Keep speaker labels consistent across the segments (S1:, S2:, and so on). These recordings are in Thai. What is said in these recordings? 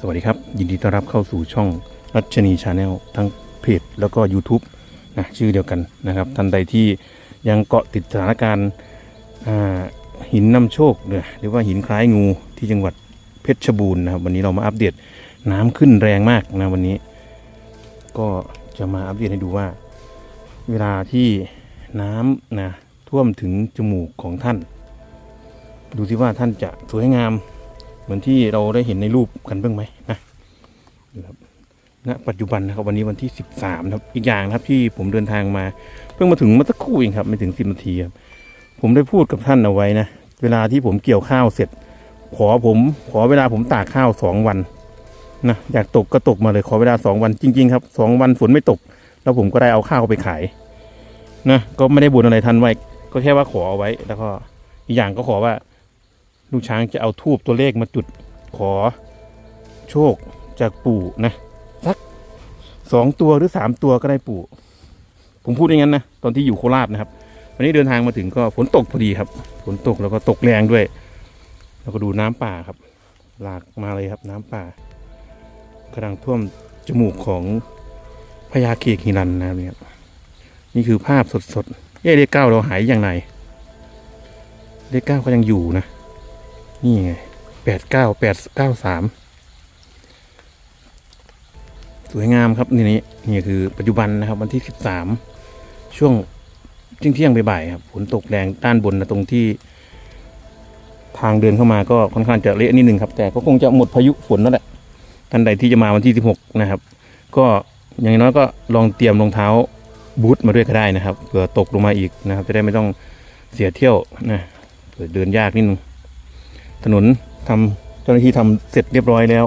S1: สวัสดีครับ ยินดีต้อนรับเข้าสู่ช่องรัชนีชาแนลทั้งเพจแล้วก็ YouTube นะชื่อเดียวกันนะครับท่านใดที่ยังเกาะติดสถานการณ์หินนำโชคเนี่ยหรือว่าหินคล้ายงูที่จังหวัดเพชรบูรณ์นะครับวันนี้เรามาอัปเดตน้ำขึ้นแรงมากนะวันนี้ ก็จะมาอัปเดตให้ดูว่า เวลาที่น้ำนะท่วมถึงจมูกของท่าน ดูสิว่าท่านจะสวยงาม เหมือนที่เราได้เห็นในรูปกันบ้างไหมนะครับณปัจจุบันนะครับวันนี้วันที่ 13นะครับอีกอย่างนะครับที่ผมเดินทางมา เพิ่งมาถึงมื่อสักครู่เองครับไม่ถึง10นาทีครับผมได้พูดกับท่านเอาไว้นะเวลาที่ผมเกี่ยวข้าวเสร็จ ขอผมขอเวลาผมตากข้าวสองวันนะอยากตกก็ตกมาเลยขอเวลาสองวันจริง ๆ ครับสองวันฝนไม่ตก แล้วผมก็ได้เอาข้าวไปขายนะก็ไม่ได้บ่นอะไรท่านไว้ ก็แค่ว่าขอเอาไว้แล้วก็อีกอย่างก็ขอว่า ลูกช้างจะเอาทูบตัวเลขมาจุดขอโชคจากปู่นะสักสองตัวหรือสามตัวก็ได้ปู่ ผมพูดอย่างนั้นนะตอนที่อยู่โคราชนะครับวันนี้เดินทางมาถึงก็ฝนตกพอดีครับฝนตกแล้วก็ตกแรงด้วย แล้วก็ดูน้ำป่าครับ หลากมาเลยครับน้ำป่ากำลังท่วมจมูกของพญาเคียกหิรันนะครับเนี่ยนี่คือภาพสดๆเอ๊ะเลขเก้าเราหายอย่างไรเลขเก้าก็ยังอยู่นะ นี่ไงแปดเก้าแปดเก้าสามสวยงามครับนี่นี่นี่คือปัจจุบันนะครับ วันที่สิบสามช่วงเที่ยงเที่ยงบ่ายครับฝนตกแรงด้านบนนะตรงที่ ทางเดินเข้ามาก็ค่อนข้างจะเละนิดนึงครับ แต่ก็คงจะหมดพายุฝนนั่นแหละท่านใดที่จะมาวันที่สิบหกนะครับ ก็อย่างน้อยก็ลองเตรียมรองเท้าบูทมาด้วยก็ได้นะครับเผื่อตกลงมาอีกนะครับ จะได้ไม่ต้องเสียเที่ยวนะเผื่อเดินยากนิดนึง ถนนทำเจ้าหน้าที่ทำเสร็จเรียบร้อยแล้ว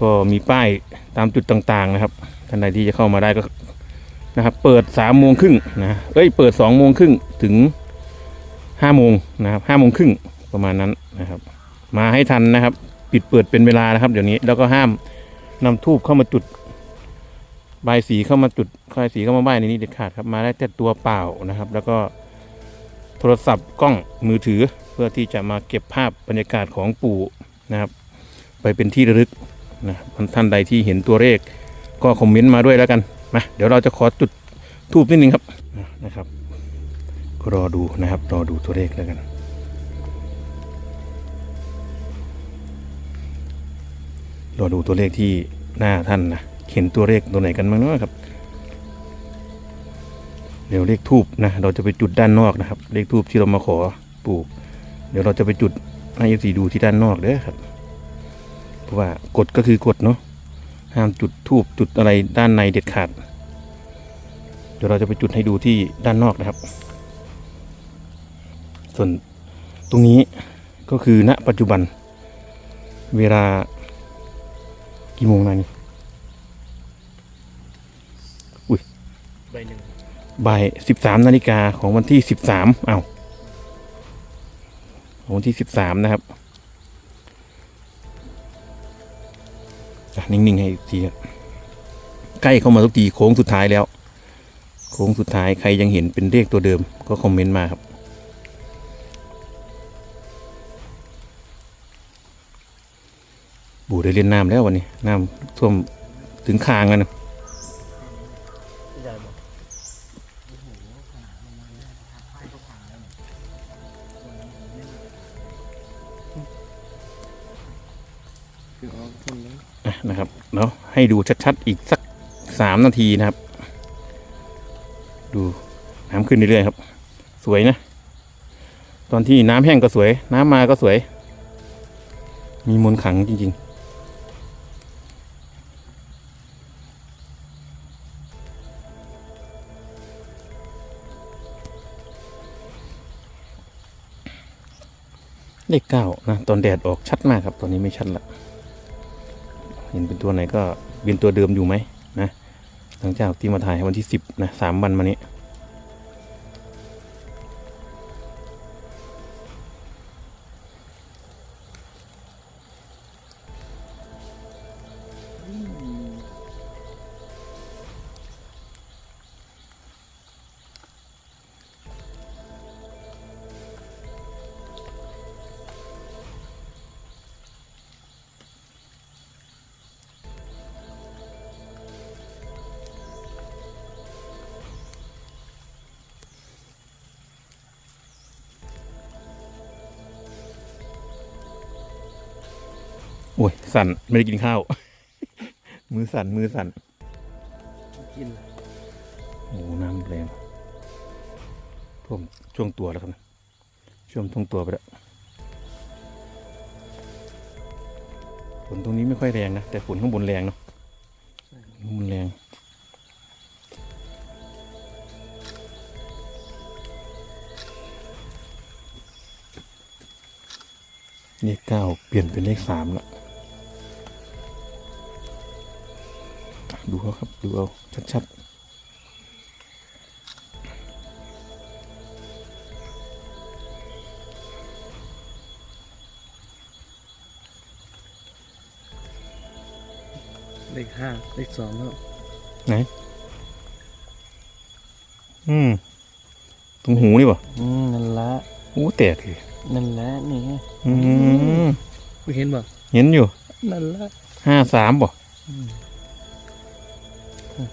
S1: ก็มีป้ายตามจุดต่างๆนะครับท่านใดที่จะเข้ามาได้ก็นะครับ เปิดสามโมงครึ่งนะเอ้ยเปิดสองโมงครึ่งถึงห้าโมงนะครับห้าโมงครึ่งประมาณนั้นนะครับ มาให้ทันนะครับ ปิดเปิดเป็นเวลานะครับ เดี๋ยวนี้แล้วก็ห้ามนำทูบเข้ามาจุดใบสีเข้ามาจุดคอยสีเข้ามาใบายในนี้เด็ดขาดครับมาได้แต่ตัวเปล่านะครับ แล้วก็โทรศัพท์กล้องมือถือ พื่อที่จะมาเก็บภาพบรรยากาศของปู่นะครับ ไปเป็นที่ระลึกนะท่านใดที่เห็นตัวเลขก็คอมเมนต์มาด้วยแล้วกันมาเดี๋ยวเราจะขอจุดทูบนิดนึงครับนะครับก็รอดูนะครับรอดูตัวเลขแล้วกันรอดูตัวเลขที่หน้าท่านนะเห็นตัวเลขตัวไหนกันบ้างเนาะครับเดี๋ยวเลขทูบนะเราจะไปจุดด้านนอกนะครับ เลขทูบที่เรามาขอปลูก เดี๋ยวเราจะไปจุดให้เอฟซีดูที่ด้านนอกเด้อครับ เพราะว่ากฎก็คือกฎเนาะห้ามจุดทูบจุดอะไรด้านในเด็ดขาด เดี๋ยวเราจะไปจุดให้ดูที่ด้านนอกนะครับ ส่วนตรงนี้ก็คือณปัจจุบัน เวลากี่โมงนะนี่
S2: ใบหนึ่ง
S1: บ่ายสิบสามนาฬิกาของวันที่สิบสามเอาของ วันที่สิบสามนะครับนิ่งๆให้อีกทีครับใกล้เข้ามาทุกทีโค้งสุดท้ายแล้ว โค้งสุดท้ายใครยังเห็นเป็นเลขตัวเดิมก็คอมเมนต์มาครับบูได้เล่นน้ำแล้ววันนี้น้ำท่วมถึงคางแล้วนะ นะครับเนาะให้ดูชัดๆอีกสักสามนาทีนะครับ ดูน้ำขึ้นเรื่อยๆครับ สวยนะ ตอนที่น้ำแห้งก็สวย น้ำมาก็สวย มีมนขังจริง ๆเลขเก้านะ ตอนแดดออกชัดมากครับ ตอนนี้ไม่ชัดละ เห็นเป็นตัวไหนก็เป็นตัวเดิมอยู่ไหมนะหลังจากที่มาถ่ายวันที่สิบนะสามวันมานี้ อ้ย สั่น ไม่ได้กินข้าว มือสั่น มือสั่น
S2: กิน
S1: โอ้หน้ำแรงท่วมช่วงตัวแล้วครับนะช่วงท่วงตัวไปแล้วฝนตรงนี้ไม่ค่อยแรงนะ แต่ฝนข้างบนแรงเนาะข้างบนแรงเลขเก้าเปลี่ยนเป็นเลขสามละ ดูเอาครับ ดูเอา ชัด
S2: เลขห้าเลขสองแล้ว
S1: ๆไหน อืม ตรงหูนี่ป่ะ
S2: อืมนั่นละ
S1: โอ้แตกเลย
S2: นั่นละนี่
S1: อืม
S2: ไม่เห็นบ่
S1: เห็นอยู่
S2: นั่นละ
S1: ห้าสามป่ะ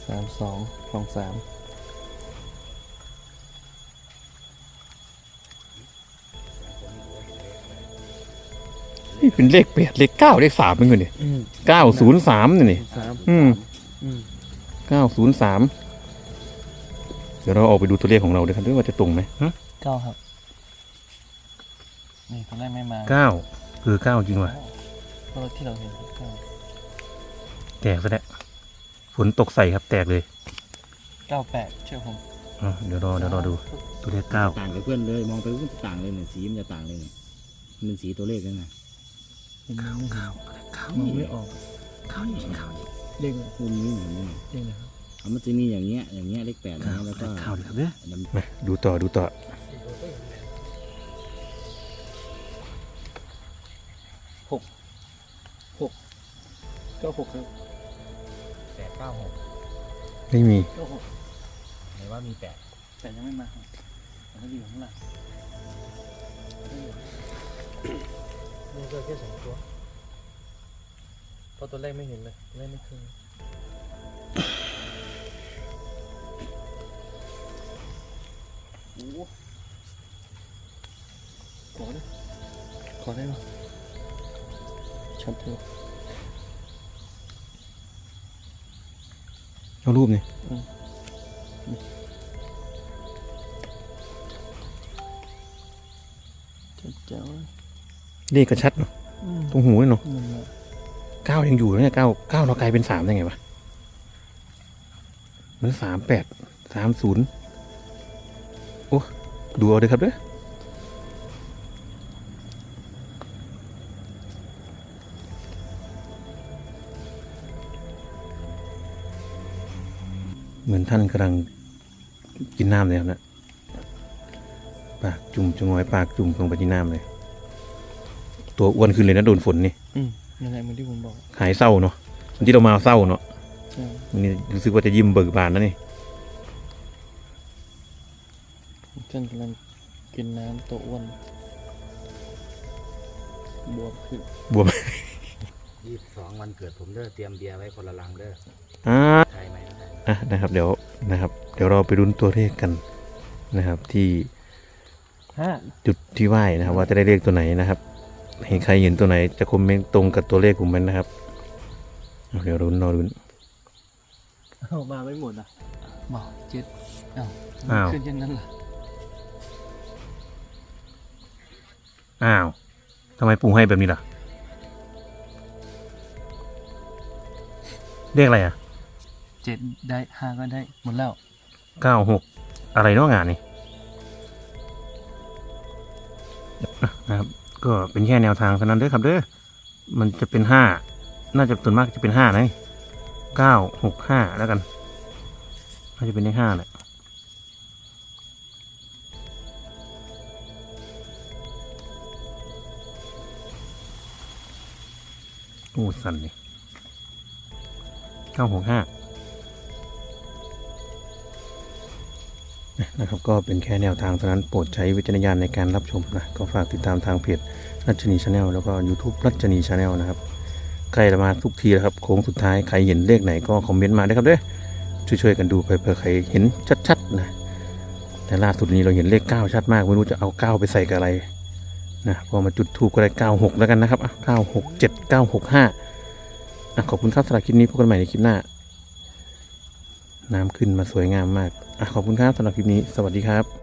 S2: สามสองสองสาม
S1: นี่เป็นเลขแปดเลขเก้าเลขสามเป็นไงเนี่ย
S2: อืม
S1: เก้าศูนย์สามนี่นี่
S2: สาม
S1: อืม
S2: อืม
S1: เก้าศูนย์สามเดี๋ยวเราออกไปดูตัวเลขของเราด้วยครับด้วยว่าจะตรงไหมฮะ
S2: เก้าครับ นี่ตอนแรกไม่มา
S1: เก้าคือเก้าจริงว่ะ
S2: เพราะที่เราเห็นเก้า
S1: แตกซะแล้ว ฝนตกใส่ครับแตกเลย
S2: เก้าแปดเชื่อผม
S1: อะเดี๋ยวรอเดี๋ยวรอดูตัวเลขเก้า
S3: ต่างกับเพื่อนเลยมองไปมันจะต่างเลยเนี่ยสีมันจะต่างเลยเนี่ยมันเป็นสีตัวเลขนั่นไง
S1: เก้าเก้าเก้าม
S2: องไม่ออก
S1: เก้าจริงเก้าจริง
S2: เลขอะไร
S3: มุมนี้เหมือนนี่
S2: เลขอะไรครับ
S3: เอามันจะมีอย่างเงี้ยอย่างเงี้ยเลขแปดนะ
S1: เก้า
S3: แล้วก็
S1: เก้าเลยครับเนี่ย
S3: ดำ
S1: มาดูต่อดูต่อ
S2: เก้าหกครับ
S3: แปด เก้าหก
S1: ไม่มี
S2: เก้าหก
S3: ไหนว่ามีแปด
S2: แต่ยังไม่มาครับแต่ก็อยู่ข้างหลังนี่ก็แค่สองตัวเพราะตัวแรกไม่เห็นเลยตัวแรกไม่เคยโอ้โหขอได้ขอได้ปะชัดเถอ
S1: เอารูปนี่
S2: ชัดเจ้า
S1: เลขกระชัดเนาะ
S2: อืม
S1: ตรงหูนี่เนาะ
S2: นั่นแหละ
S1: เก้ายังอยู่นะเนี่ยเก้าเก้าเรากลายเป็นสามได้ไงวะมันสามแปดสามศูนย์โอ้ดูเอาเลยครับเด้อ เหมือนท่านกำลังกินน้ำเลยครับเนะปากจุ่มจงอยปากจุ่มลงไปที่น้ำเลย ตัวอ้วนขึ้นเลยนะโดนฝนนี่
S2: อืมนั่นแหละเหมือนที่ผมบอก
S1: หายเศร้าเนาะวันที่เรามาเศร้าเนาะ
S2: ใช่
S1: วันนี้รู้สึกว่าจะยิ้มเบิกบานนะนี่
S2: เพื่อนกำลังกินน้ำตัวอ้วนบวมขึ้น
S1: บวม
S3: ยี่สิบสองวันเกิดผมเด้อเตรียมเบียร์ไว้คนละลังเด้อ
S1: อ่า
S3: ใช่ไหม นะครับ
S1: อะนะครับ เดี๋ยวนะครับ เดี๋ยวเราไปรุ้นตัวเลขกันนะครับที่
S2: ห้า
S1: จุดที่ไหว้นะครับ ว่าจะได้เลขตัวไหนนะครับ เห็นใครเห็นตัวไหน จะคอมเมนต์ตรงกับตัวเลขผมไหมนะครับเอาเดี๋ยวรุ้นรอรุ้น
S2: เอามาไม่หมดอะบอกเจ็ดอ้าว
S1: อ้าว
S2: ขึ้นเช่นนั้นล่ะ
S1: อ้าวทำไมปู่ให้แบบนี้ล่ะเลขอะไรอะ
S2: เจ็ดได้ห้าก็ได้หมดแล้ว
S1: เก้าหกอะไรเนาะงานนี่นะครับก็เป็นแค่แนวทางเท่านั้นเด้อครับเด้อมันจะเป็นห้าน่าจะส่วนมากจะเป็นห้านะเก้าหกห้าแล้วกันน่าจะเป็นเลขห้าแหละโอ้สั่นเลยเก้าหกห้า นะครับก็เป็นแค่แนวทางเท่านั้นโปรดใช้วิจารณญาณในการรับชมนะก็ฝากติดตามทางเพจรัชนีชาแนลแล้วก็ YouTube รัชนีชาแนลนะครับใกล้จะมาทุกทีแล้วครับโค้งสุดท้ายใครเห็นเลขไหนก็คอมเมนต์มาได้ครับด้วยช่วยๆกันดูไปเผื่อใครเห็นชัดๆนะแต่ล่าสุดนี้เราเห็นเลข 9 ชัดมากไม่รู้จะเอา 9 ไปใส่กับอะไรนะพอมาจุดทูกก็ได้ 96 แล้วกันนะครับอะ967 965อะขอบคุณครับสำหรับคลิปนี้พบกันใหม่ในคลิปหน้า น้ำขึ้นมาสวยงามมาก ขอบคุณครับสำหรับคลิปนี้ สวัสดีครับ